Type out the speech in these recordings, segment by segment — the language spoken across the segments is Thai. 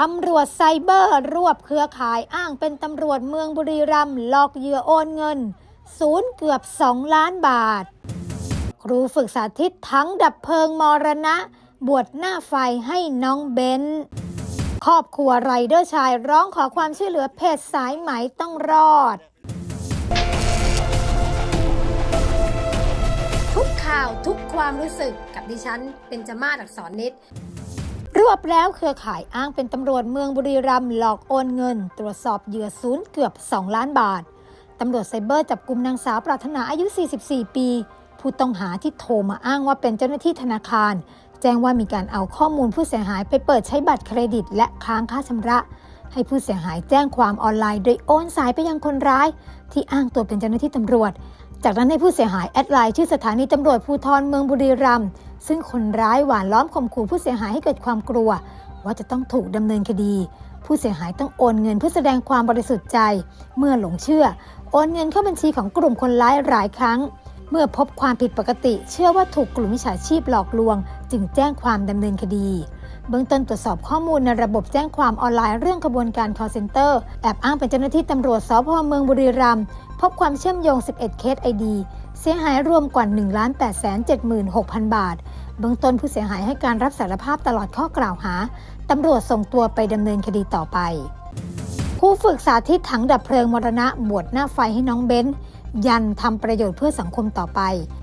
ตำรวจไซเบอร์ รวบเครือข่ายอ้างเป็นตำรวจเมืองบุรีรัมย์หลอกเหยื่อโอนเงิน ศูนย์เกือบ 2 ล้านบาท ครูฝึกสาธิตทั้งดับเพลิงมรณะ บวชหน้าไฟให้น้องเบนครอบครัวไรเดอร์ชายร้องขอความช่วยเหลือเพจสายไหมต้องรอด ทุกข่าวทุกความรู้สึกกับดิฉันเป็นจมาศอักษรนิด วบแล้วเครือข่ายอ้างเป็นตำรวจเมืองบุรีรัมย์หลอกโอนเงิน ตรวจสอบเหยื่อศูนย์เกือบ 2 ล้านบาท ตำรวจไซเบอร์จับกลุ่มนางสาวปรารถนาอายุ 44 ปี ผู้ต้องหาที่โทรมาอ้างว่าเป็นเจ้าหน้าที่ธนาคาร แจ้งว่ามีการเอาข้อมูลผู้เสียหายไปเปิดใช้บัตรเครดิต และค้างค่าชำระ ให้ผู้เสียหายแจ้งความออนไลน์โดยโอนสายไปยังคนร้าย ที่อ้างตัวเป็นเจ้าหน้าที่ตำรวจ จากนั้นให้ผู้เสียหายแอดไลน์ชื่อสถานีตำรวจภูธรเมืองบุรีรัมย์ซึ่งคนร้ายหวานล้อมข่มขู่ผู้เสียหายให้เกิดความกลัว ว่าจะต้องถูกดำเนินคดี ผู้เสียหายต้องโอนเงินเพื่อแสดงความบริสุทธิ์ใจ เมื่อหลงเชื่อ โอนเงินเข้าบัญชีของกลุ่มคนร้ายหลายครั้ง เมื่อพบความผิดปกติ เชื่อว่าถูกกลุ่มมิจฉาชีพหลอกลวง จึงแจ้งความดำเนินคดี เบื้องต้นตรวจสอบข้อมูลในระบบแจ้งความออนไลน์เรื่องกระบวนการ call center แอบอ้างเป็นเจ้าหน้าที่ตำรวจสพเมืองบุรีรัมย์พบความเชื่อมโยง 11 เคส ID เสียหายรวมกว่า 1 8 7 6 0 0 0 บาท เบื้องต้นผู้เสียหายให้การรับสารภาพตลอดข้อกล่าวหา ตำรวจส่งตัวไปดำเนินคดีต่อไป ผู้ฝึกสาธิตถังดับเพลิงมรณะบวชหน้าไฟให้น้องเบน ยันทำประโยชน์เพื่อสังคมต่อไป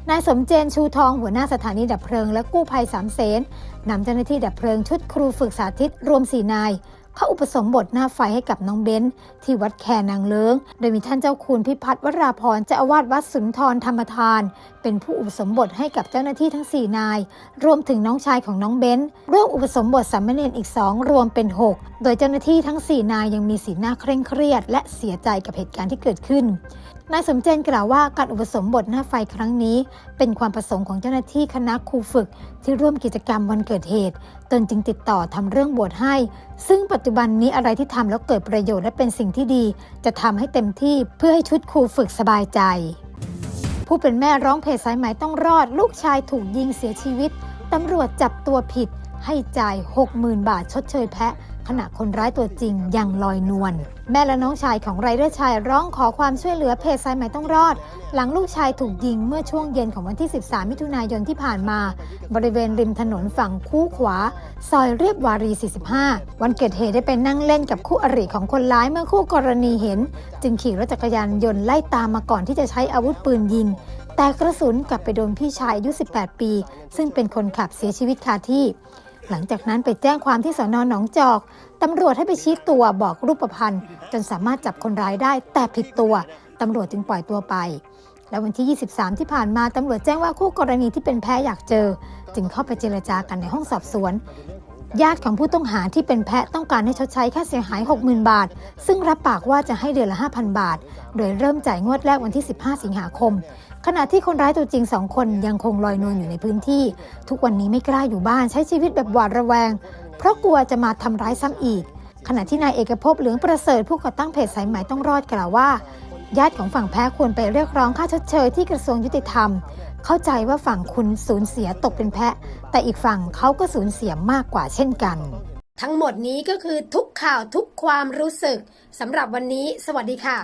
นายสมเจนชูทองหัวหน้าสถานีดับเพลิงและกู้ภัยสามเสนนำเจ้าหน้าที่ดับเพลิงชุดครูฝึกสาธิตรวมสี่นายเข้าอุปสมบทหน้าไฟให้กับน้องเบนที่วัดแคนางเลิง โดยมีท่านเจ้าคุณพิพัฒน์วราพรเจ้าอาวาสวัดสุนทรธรรมทาน เป็นผู้อุปสมบทให้กับเจ้าหน้าที่ทั้ง 4 นาย รวมถึงน้องชายของน้องเบนร่วมอุปสมบทสามเณรอีก 2 รวมเป็น 6 โดยเจ้าหน้าที่ทั้ง 4 นายยังมีสีหน้าเคร่งเครียด และเสียใจกับเหตุการณ์ที่เกิดขึ้น นายสมเจนกล่าวว่าการอุปสมบทหน้าไฟครั้งนี้ เป็นความประสงค์ของเจ้าหน้าที่คณะครูฝึก ที่ร่วมกิจกรรมวันเกิดเหตุ ตนจึงติดต่อทำเรื่องบวชให้ ซึ่งปัจจุบันนี้อะไรที่ทำแล้วเกิดประโยชน์และเป็นสิ่งที่ดี จะทำให้เต็มที่เพื่อให้ชุดครูฝึกสบายใจ ผู้เป็นแม่ร้องเพจสายไหมต้องรอด ลูกชายถูกยิงเสียชีวิตตำรวจจับตัวผิด ให้จ่าย 60,000 บาทชดเชยแพะ ขณะคนร้ายตัวจริงยังลอยนวลแม่และน้องชายของไรเดอร์ชายร้องขอความช่วยเหลือเพจสายไหมต้องรอด หลังลูกชายถูกยิงเมื่อช่วงเย็นของวันที่ 13 มิถุนายนที่ผ่านมา บริเวณริมถนนฝั่งคู่ขวา ซอยเรียบวารี 45 วันเกิดเหตุได้ไปนั่งเล่นกับคู่อริของคนร้ายเมื่อคู่กรณีเห็น จึงขี่รถจักรยานยนต์ไล่ตามมาก่อนที่จะใช้อาวุธปืนยิงแต่กระสุนกลับไปโดนพี่ชายอายุ 18 ปี ซึ่งเป็นคนขับเสียชีวิตคาที่ หลังจากนั้นไปแจ้งความที่สอนอนหนองจอก ตำรวจให้ไปชี้ตัวบอกรูปพรรณจนสามารถจับคนร้ายได้ แต่ผิดตัว ตำรวจจึงปล่อยตัวไป และวันที่ 23 ที่ผ่านมาตำรวจแจ้งว่าคู่กรณีที่เป็นแพ้อยากเจอ จึงเข้าไปเจรจากันในห้องสอบสวน ญาติของผู้ต้องหาที่เป็นแพะต้องการให้ชดใช้ค่าเสียหาย 60,000 บาท ซึ่งรับปากว่าจะให้เดือนละ 5,000 บาท โดยเริ่มจ่ายงวดแรกวันที่ 15 สิงหาคม ขณะที่คนร้ายตัวจริงสองคนยังคงลอยนวลอยู่ในพื้นที่ ทุกวันนี้ไม่กล้าอยู่บ้านใช้ชีวิตแบบหวาดระแวง เพราะกลัวจะมาทำร้ายซ้ำอีก ขณะที่นายเอกภพเหลืองประเสริฐผู้ก่อตั้งเพจสายไหมต้องรอดกล่าวว่า ญาติของฝั่งแพ้ควรไปเรียกร้องค่าชดเชยที่กระทรวงยุติธรรม เข้าใจว่าฝั่งคุณสูญเสียตกเป็นแพะ แต่อีกฝั่งเขาก็สูญเสียมากกว่าเช่นกัน ทั้งหมดนี้ก็คือทุกข่าวทุกความรู้สึกสำหรับวันนี้ สวัสดีค่ะ